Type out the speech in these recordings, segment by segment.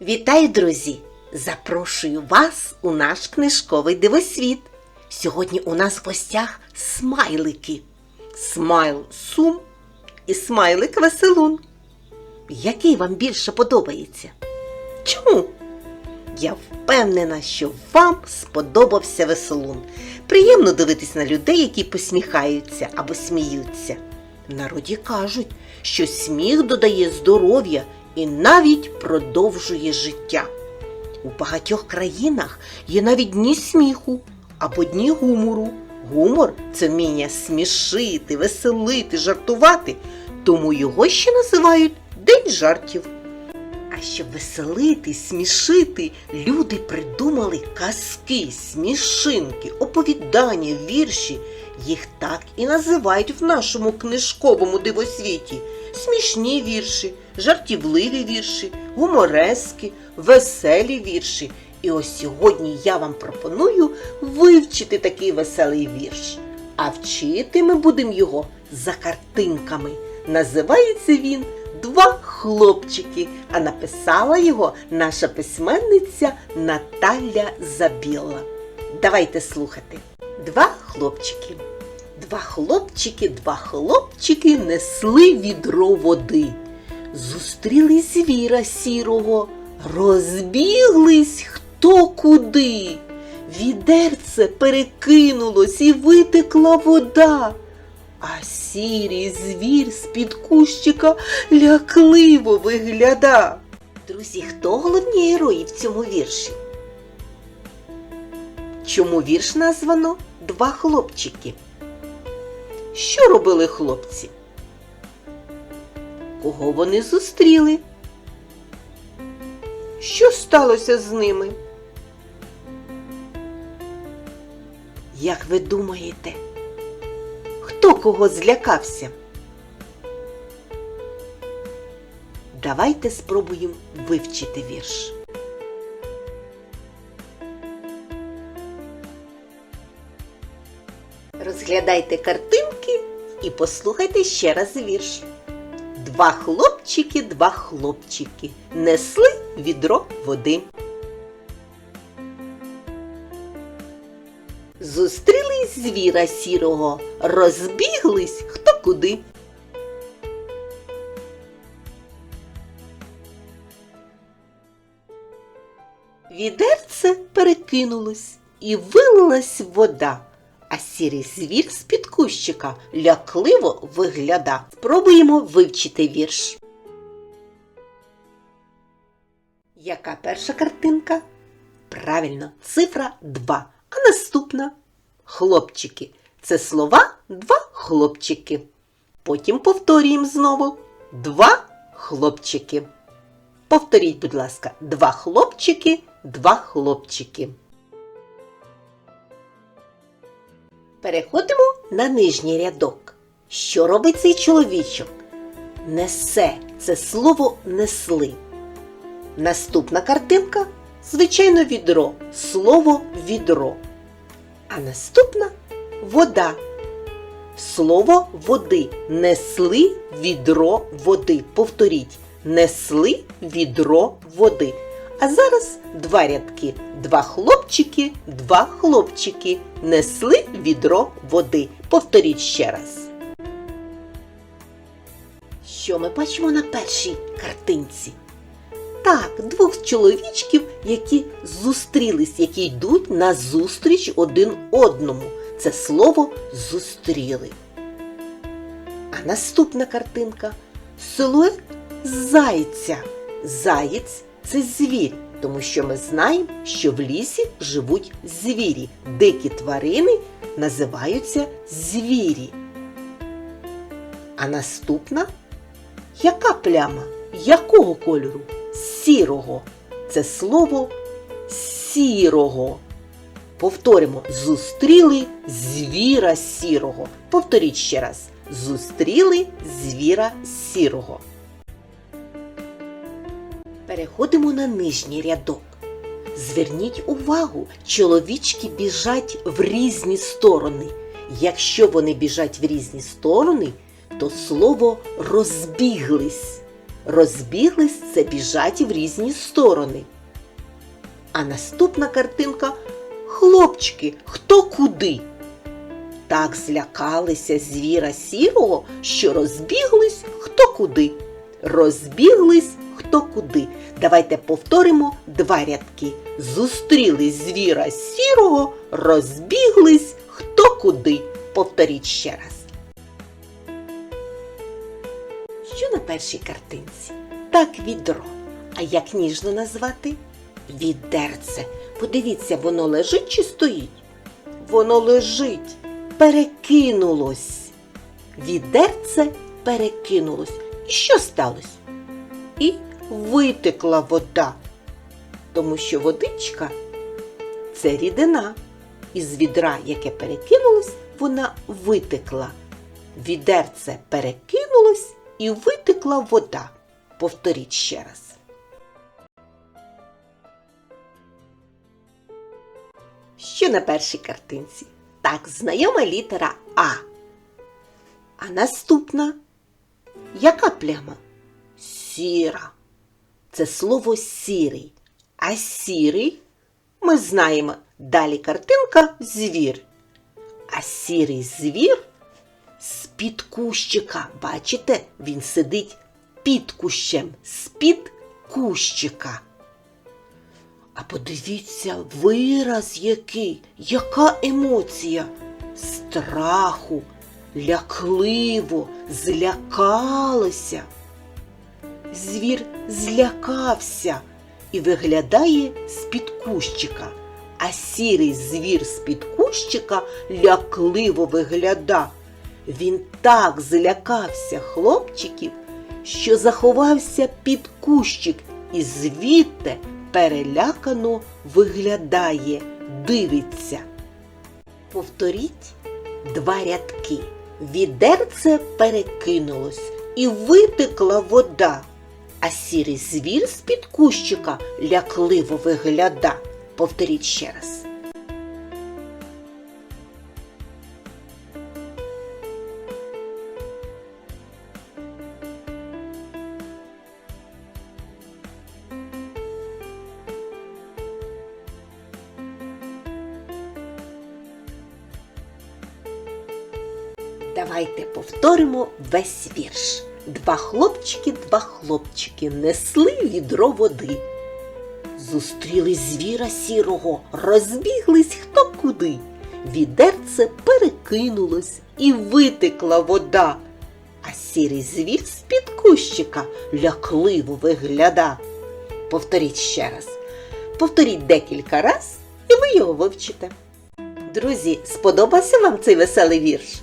Вітаю, друзі! Запрошую вас у наш книжковий дивосвіт. Сьогодні у нас в гостях смайлики. Смайл сум і смайлик веселун. Який вам більше подобається? Чому? Я впевнена, що вам сподобався веселун. Приємно дивитись на людей, які посміхаються або сміються. В народі кажуть, що сміх додає здоров'я і навіть продовжує життя. У багатьох країнах є навіть дні сміху або дні гумору. Гумор це вміння смішити, веселити, жартувати, тому його ще називають День жартів. А щоб веселити, смішити, люди придумали казки, смішинки, оповідання, вірші. Їх так і називають в нашому книжковому дивосвіті. Смішні вірші, жартівливі вірші, гуморески, веселі вірші. І ось сьогодні я вам пропоную вивчити такий веселий вірш. А вчити ми будемо його за картинками. Називається він Два хлопчики, а написала його наша письменниця Наталя Забіла. Давайте слухати. Два хлопчики. Два хлопчики, два хлопчики несли відро води. Зустріли звіра сірого, розбіглись хто куди. Відерце перекинулось і витекла вода. А сірий звір з-під кущика лякливо вигляда. Друзі, хто головні герої в цьому вірші? Чому вірш названо Два хлопчики? Що робили хлопці? Кого вони зустріли? Що сталося з ними? Як ви думаєте, хто кого злякався? Давайте спробуємо вивчити вірш. Розглядайте картинки і послухайте ще раз вірш. Два хлопчики, два хлопчики несли відро води. Зустріли звіра сірого, розбіглись хто куди. Відерце перекинулось і вилилась вода, а сірий звір з-під кущика лякливо вигляда. Спробуємо вивчити вірш. Яка перша картинка? Правильно, цифра 2. А наступна хлопчики. Це слова два хлопчики. Потім повторюємо знову два хлопчики. Повторіть, будь ласка, два хлопчики, два хлопчики. Переходимо на нижній рядок. Що робить цей чоловічок? Несе це слово несли. Наступна картинка звичайно відро. Слово відро. А наступна вода. Слово води. Несли відро води. Повторіть. Несли відро води. А зараз два рядки. Два хлопчики, два хлопчики. Несли відро води. Повторіть ще раз. Що ми бачимо на першій картинці? Так, двох чоловічків, які зустрілись, які йдуть на зустріч один одному. Це слово зустріли. А наступна картинка силует зайця. Заєць це звір, тому що ми знаємо, що в лісі живуть звірі. Дикі тварини називаються звірі. А наступна яка пляма? Якого кольору? Сірого. Це слово сірого. Повторимо, зустріли звіра сірого. Повторіть ще раз. Зустріли звіра сірого. Переходимо на нижній рядок. Зверніть увагу, чоловічки біжать в різні сторони. Якщо вони біжать в різні сторони, то слово розбіглись. розбіглись це біжать в різні сторони. А наступна картинка хлопчики, хто куди. Так злякалися звіра сірого, що розбіглись хто куди. Розбіглись хто куди. Давайте повторимо два рядки. Зустрілись звіра сірого, розбіглись хто куди. Повторіть ще раз. Що на першій картинці? Так відро. А як ніжно назвати? Відерце. Подивіться, воно лежить чи стоїть? Воно лежить, перекинулось. Відерце перекинулось. І що сталося? І витекла вода. Тому що водичка це рідина. Із відра, яке перекинулось, вона витекла. Відерце перекинулось і витекла вода. Повторіть ще раз. Що на першій картинці? Так, знайома літера А. А наступна яка пляма? Сіра. Це слово сірий. А сірий ми знаємо. Далі картинка звір. А сірий звір з-під кущика. Бачите, він сидить під кущем, з-під кущика. А подивіться, вираз який, яка емоція страху, лякливо, злякалося. Звір злякався і виглядає з-під кущика, а сірий звір з-під кущика лякливо вигляда. Він так злякався хлопчиків, що заховався під кущик і звідти перелякано виглядає, дивиться. Повторіть два рядки. Відерце перекинулось і витекла вода, а сірий звір з-під кущика лякливо вигляда. Повторіть ще раз. Давайте повторимо весь вірш. Два хлопчики, два хлопчики несли відро води. Зустріли звіра сірого, розбіглись хто куди. Відерце перекинулось і витекла вода. А сірий звір з-під кущика лякливо вигляда. Повторіть ще раз. Повторіть декілька раз, і ви його вивчите. Друзі, сподобався вам цей веселий вірш?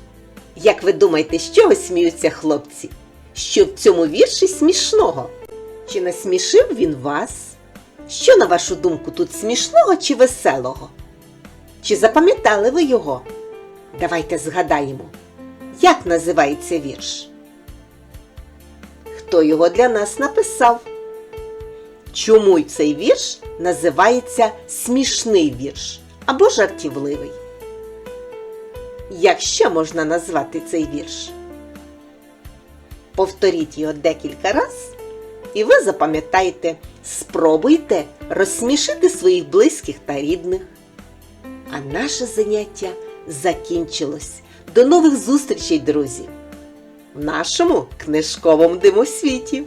Як ви думаєте, з чого сміються хлопці? Що в цьому вірші смішного? Чи насмішив він вас? Що, на вашу думку, тут смішного чи веселого? Чи запам'ятали ви його? Давайте згадаємо, як називається вірш? Хто його для нас написав? Чому цей вірш називається смішний вірш або жартівливий? Як ще можна назвати цей вірш? Повторіть його декілька раз, і ви запам'ятаєте, спробуйте розсмішити своїх близьких та рідних. А наше заняття закінчилось. До нових зустрічей, друзі! В нашому книжковому димосвіті!